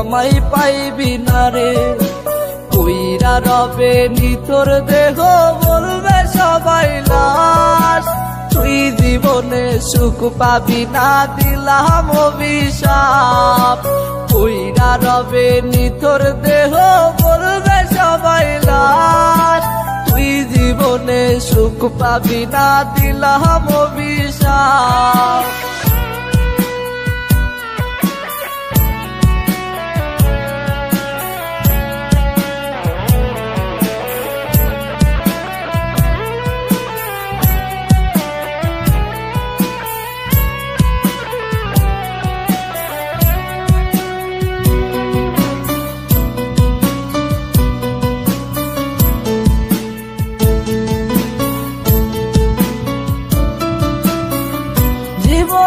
আমায় পাইবি না রে। কইরা রবে নিতর দেহ, বলবে সবাই লাশ। তুই জীবনে সুখ পাবি না, দিলাম অভিশাপ। কইরা রবে নিতর দেহ, বলবে সবাই লাশ। তুই জীবনে সুখ পাবি না, দিলাম অভিশাপ।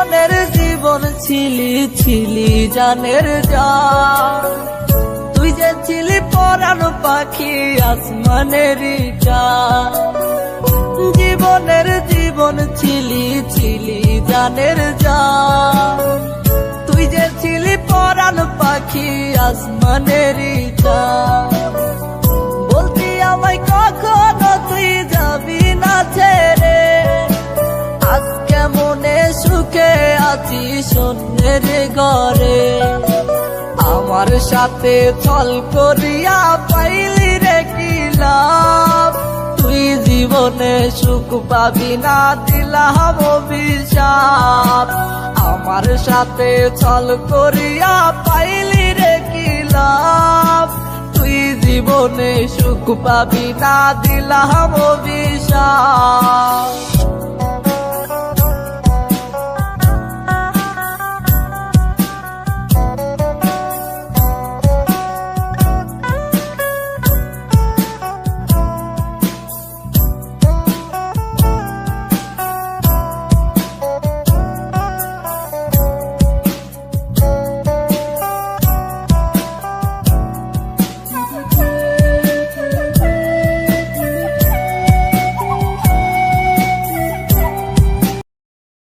জীবনের জীবন ছিলি ছিলি জানের যা তুই যে ছিলি পরানো পাখি আসমানের জীবনের জীবন ছিলি ছিলি জানের যা তুই যে ছিলি পরানো পাখি আসমানের যা আছি সন্ধ্যের ঘরে। আমার সাথে চল করিয়া পাইলি রে কি লাভ? তুই জীবনে সুখ পাবি না দিলাম অভিশাপ আমার সাথে চল করিয়া পাইলি রে কি লাভ? তুই জীবনে সুখ পাবি না দিলাম অভিশাপ